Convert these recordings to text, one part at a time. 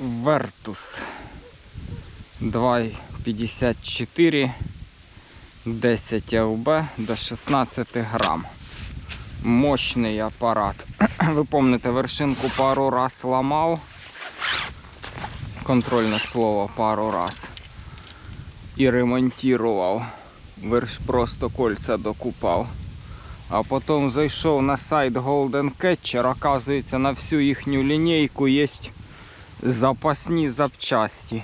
Вертус 2,54 10 ЛБ до 16 грам. Мощний апарат. Ви помните, вершинку пару раз ламав. Контрольне слово пару раз. І ремонтував. Верш просто кольця докупав. А потім зайшов на сайт Golden Catcher. Оказується, на всю їхню лінійку є запасні запчасті.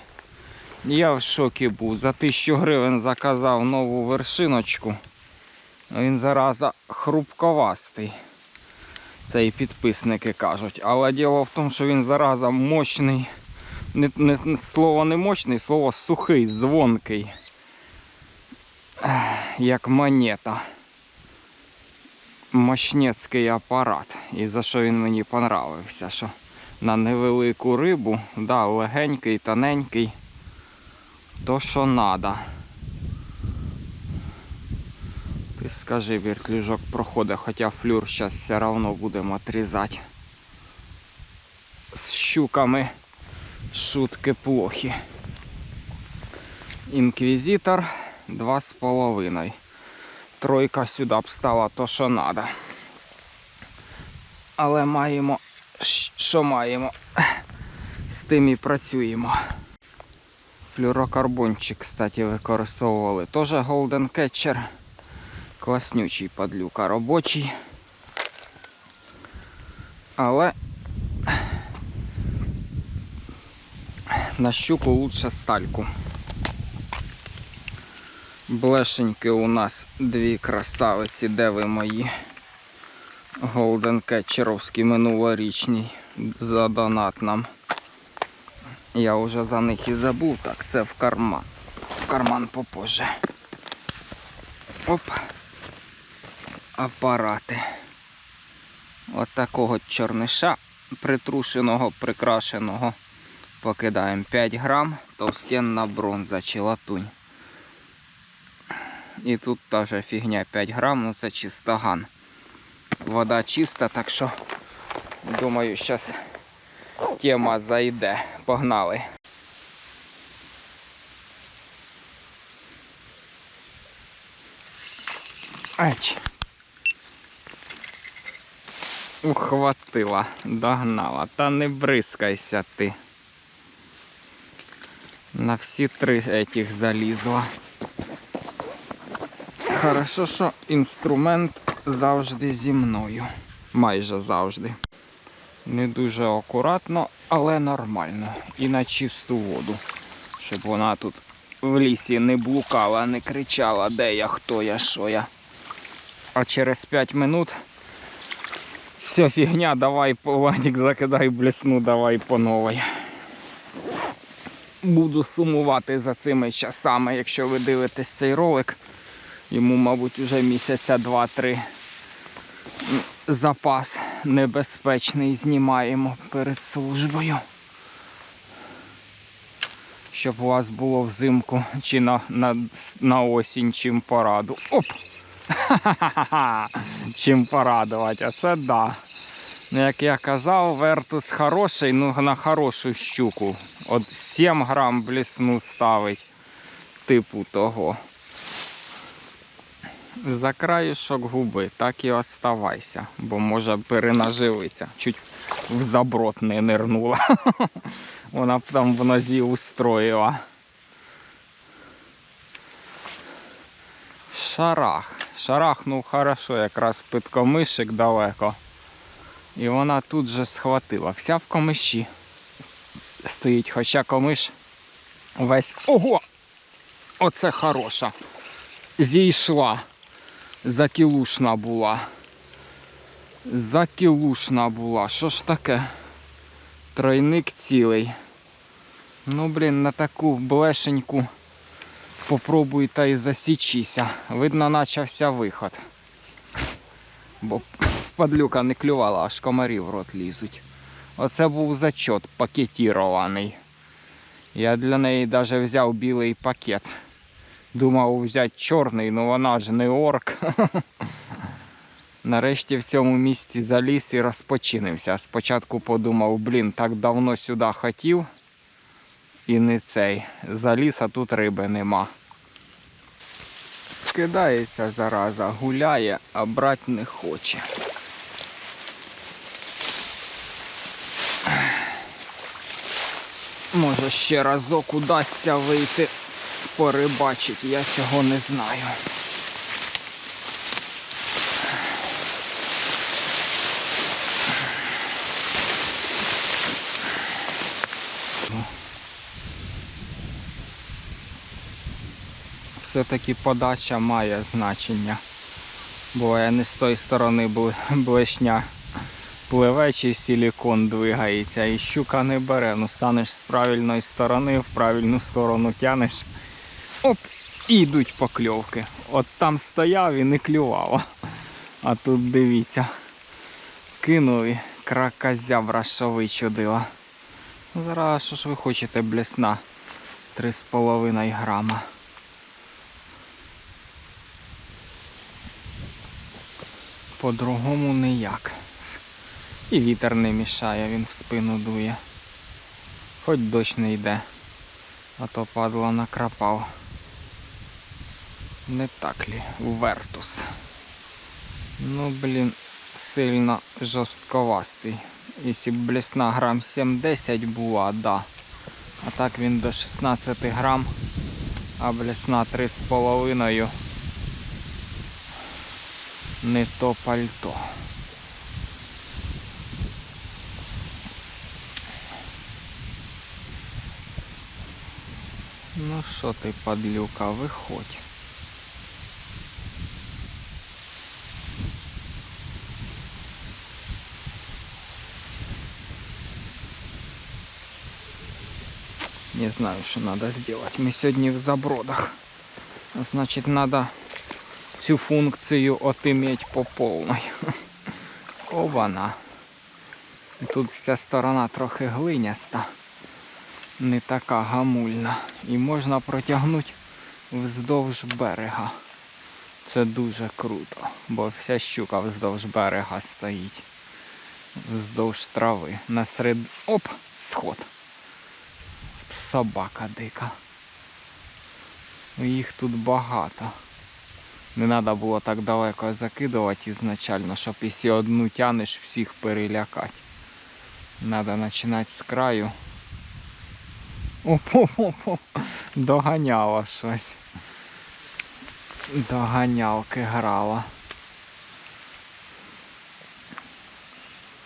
Я в шокі був. За 1000 гривень заказав нову вершиночку. Він зараза хрупковастий. Це і підписники кажуть. Але діло в тому, що він зараза мощний. Не, не, слово не мощний, слово сухий, дзвонкий. Як монета. Мощнецький апарат. І за що він мені понравився, що на невелику рибу, да, легенький, тоненький, то що надо. Ти скажи, вертлюжок проходить, хоча флюр зараз все одно будемо отрізати. З щуками шутки плохі. Інквізитор 2,5. Тройка сюди б стала то, що треба. Але маємо, що маємо, з тим і працюємо. Флюрокарбончик, кстати, використовували. Теж Golden Catcher. Класнючий падлюка робочий. Але на щуку лучше стальку. Блешеньки у нас дві красавиці, де ви мої? Голден Кетчеровський минулорічний за донат нам. Я вже за них і забув, так це в карман. В карман попозже. Оп. Апарати. От такого чорниша притрушеного, прикрашеного. Покидаємо 5 грам, товстенна бронза чи латунь. І тут теж фігня 5 грам, ну це чистоган. Вода чиста, так що думаю, зараз тема зайде. Погнали. Ач. Ухватила, догнала. Та не бризкайся ти. На всі три этих залізла. Хорошо, що інструмент завжди зі мною. Майже завжди. Не дуже акуратно, але нормально. І на чисту воду. Щоб вона тут в лісі не блукала, не кричала, де я, хто я, що я. А через 5 минут все фігня, давай Вадик, закидай блесну, давай по новій. Буду сумувати за цими часами, якщо ви дивитесь цей ролик. Йому, мабуть, вже місяця два-три запас небезпечний знімаємо перед службою. Щоб у вас було взимку чи на, на, на осінь чим пораду. Оп! Ха-ха-ха! Чим порадувати, а це да. Ну, Як я казав, вертус хороший, ну на хорошу щуку. От 7 грам блісну ставить, типу того. За краєшок губи, так і оставайся, бо може перенаживиться. Чуть в заброд не нирнула. Вона б там в нозі устроїла. Шарах. Шарахнув хорошо, якраз під комишик далеко. І вона тут же схватила. Вся в комиші стоїть, хоча комиш весь. Ого! Оце хороша. Зійшла. Закілушна була. Закілушна була. Що ж таке? Тройник цілий. Ну, блін, на таку блешеньку попробуй та й засічися. Видно, начався виход. Бо падлюка не клювала, аж комарі в рот лізуть. Оце був зачот пакетірований. Я для неї навіть взяв білий пакет. Думав взяти чорний, але вона ж не орк. Нарешті в цьому місці заліз і розпочинився. Спочатку подумав, блін, так давно сюди хотів. і не цей. Заліз, а тут риби нема. Скидається зараза, гуляє, а брать не хоче. Може ще разок удасться вийти порибачить, я цього не знаю. Все-таки подача має значення. Буває не з тої сторони блешня пливе чи силікон двигається і щука не бере. Ну станеш з правильної сторони, в правильну сторону тянеш. Оп! І йдуть покльовки. От там стояв і не клювало. А тут дивіться. Кинув і кракозябра шовичудила. Ну, Зараз що ж ви хочете, блесна? 3,5 грама. По-другому ніяк. І вітер не мішає, він в спину дує. Хоч дощ не йде, а то падла накрапав. Не так лі, вертус. Ну, блін, сильно жорстковастий. Якщо б блесна грам 7-10 була, да. А так він до 16 грам, а блесна 3,5 не то пальто. Ну що ти, падлюка, виходь. Не знаю, что надо сделать. Мы сегодня в забродах. Значит, надо цю функцію отиметь по повній. Обана. Тут ця сторона трохи глиняста, не така гамульна. І можна протягнути вздовж берега. Це дуже круто, бо вся щука вздовж берега стоїть. Вздовж трави. Насеред... Оп! Сход. Собака дика. Їх тут багато. Не треба було так далеко закидувати ізначально, щоб якщо одну тянеш, всіх перелякати. Треба починати з краю. Оп-оп-оп, доганяло щось. Доганялки грала.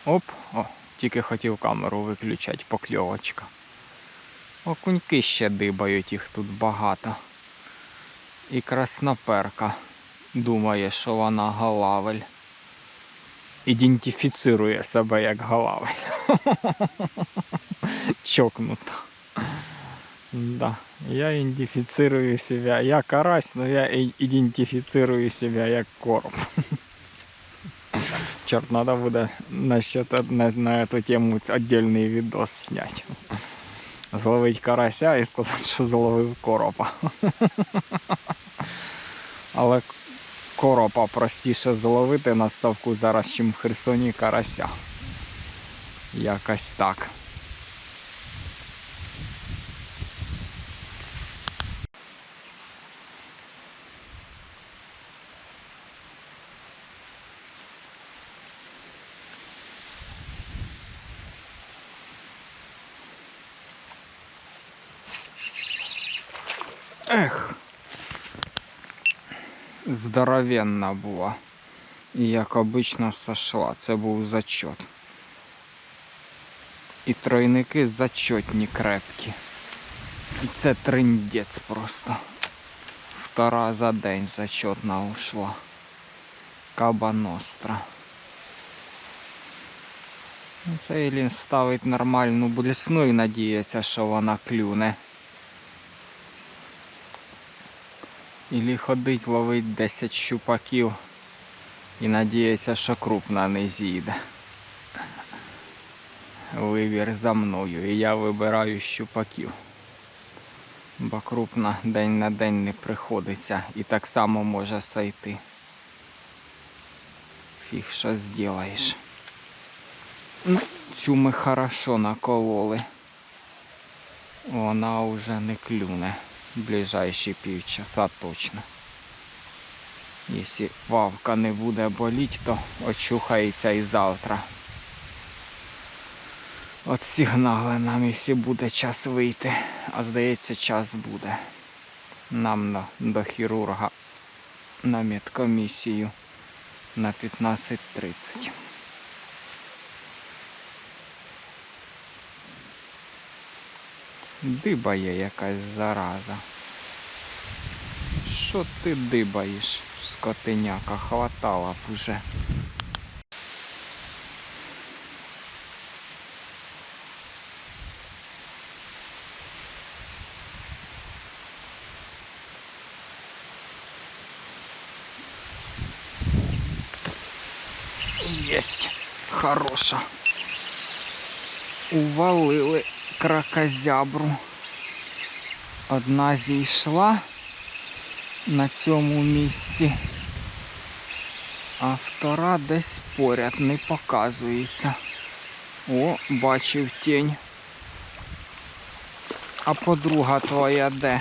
Оп, о, тільки хотів камеру виключати, покльовочка. Окуньки ще дибають, їх тут багато. І красноперка думає, що вона галавель. Ідентифіцирує себе як галавель. Чокнута. Да. Я идентифицирую себя. Я карась, но я идентифицирую себя як короб. Черт, надо буде на, на эту тему отдельный видос снять. Зловить карася і сказати, що зловив коропа. Але коропа простіше зловити на ставку зараз, чим в Херсоні карася. Якось так. Здоровенна була. І як обично сошла. Це був зачот. І тройники зачотні крепкі. І це триндець просто. Втора за день зачотна ушла. Кабаностра. Ну, Це Ілін ставить нормальну блесну і надіється, що вона клюне. Ілі ходить ловить 10 щупаків і надіється, що крупна не з'їде. Вибір за мною і я вибираю щупаків. Бо крупна день на день не приходиться і так само може сойти. Фіг що зробиш. Ну, цю ми хорошо накололи. вона вже не клюне ближайші півчаса точно. Якщо вавка не буде боліть, то очухається і завтра. От сигнали нам, якщо буде час вийти. А здається, час буде. Нам на, до хірурга на медкомісію на 15.30. Дибає якась зараза. Що ти дибаєш, скотиняка? Хватала б уже. Есть. Хороша. Увалили кракозябру. Одна зійшла на цьому місці, а втора десь поряд не показується. О, бачив тінь. А подруга твоя де?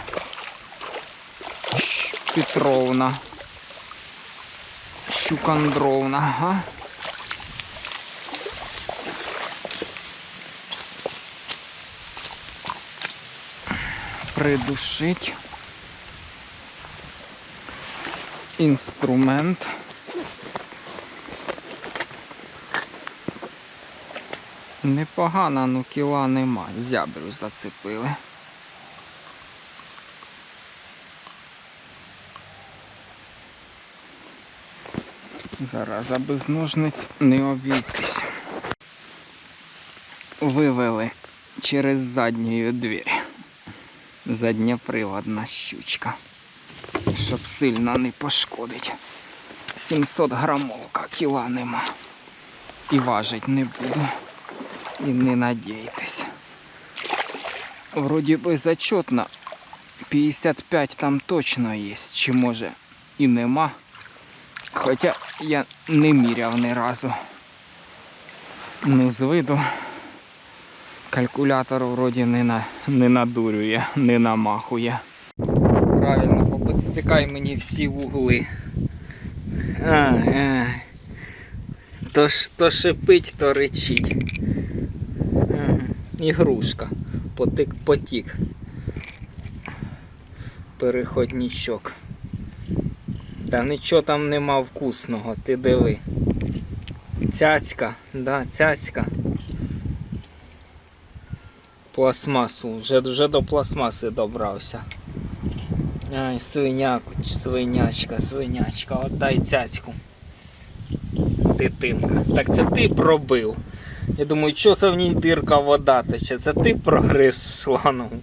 Петровна. Щукандровна, ага. Придушить. Інструмент. Непогано, ну кіла нема. Зябру зацепили. Зараза без ножниць не обійтись. Вивели через задню двір. Задньоприводна щучка. Щоб сильно не пошкодить. 700 грамовка, кіла нема. І важить не буду. І не надійтесь. Вроді би зачетно. 55 там точно є. Чи може і нема. Хоча я не міряв ні разу. Ну, з виду калькулятор вроді не, на, не надурює, не намахує. Правильно, поподстикай мені всі вугли. А, а. То, то шипить, то речить. Ігрушка. Потик потік. Переходничок. Та нічого там нема вкусного, ти диви. Цяцька, да, цяцька. Пластмасу, вже, вже до пластмаси добрався. Ай, свиняку, свинячка, свинячка, отдай цяцьку. Дитинка. Так це ти пробив. Я думаю, що це в ній дирка вода тече? Це ти прогриз шлангу.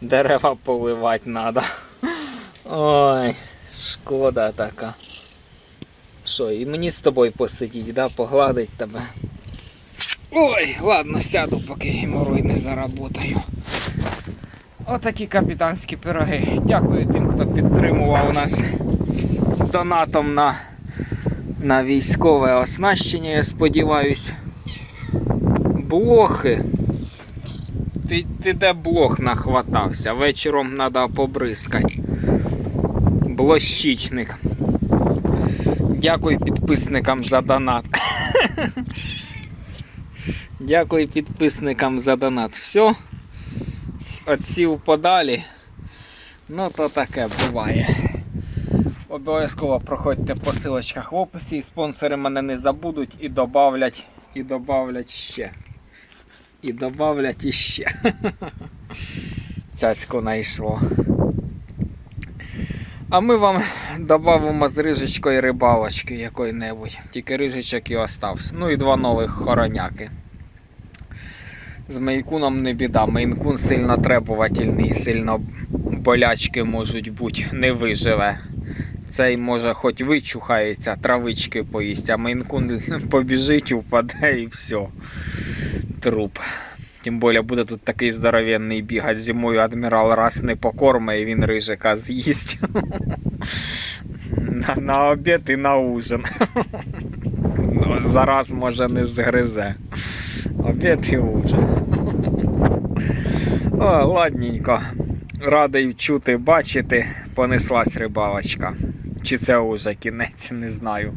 Дерева поливати треба. Ой, шкода така. Що, і мені з тобою посидіть, да? погладить тебе. Ой, ладно, сяду, поки геморой не заработаю. Отакі капітанські пироги. Дякую тим, хто підтримував нас донатом на, на військове оснащення, я сподіваюсь. Блохи. Ти, ти де блох нахватався? Вечором треба побризкати. Блощичник. Дякую підписникам за донат. Дякую підписникам за донат. Все. Отсів подалі. Ну то таке буває. Обов'язково проходьте по силочках в описі, спонсори мене не забудуть і добавлять, і добавлять ще. І добавлять іще. Цяцько знайшло. А ми вам додамо з рижечкою рибалочки якої-небудь. Тільки рижечок і остався. Ну і два нових хороняки. З мейкуном не біда. Мейнкун сильно требувательний, сильно болячки можуть бути, не виживе. Цей може хоч вичухається, травички поїсть, а мейнкун побіжить, упаде і все. Труп. Тим більше буде тут такий здоровенний бігати зимою адмірал раз не покорме і він рижика з'їсть. На, на обід і на ужин. Ну, Зараз може не згризе. Обід і ужин. О, ладненько. Радий чути, бачити, понеслась рибалочка. Чи це уже кінець, не знаю.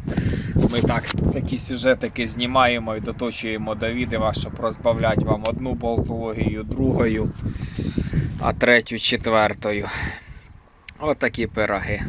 Ми так такі сюжетики знімаємо і доточуємо до відео, щоб розбавляти вам одну болтологію другою, а третю четвертою. Отакі пироги.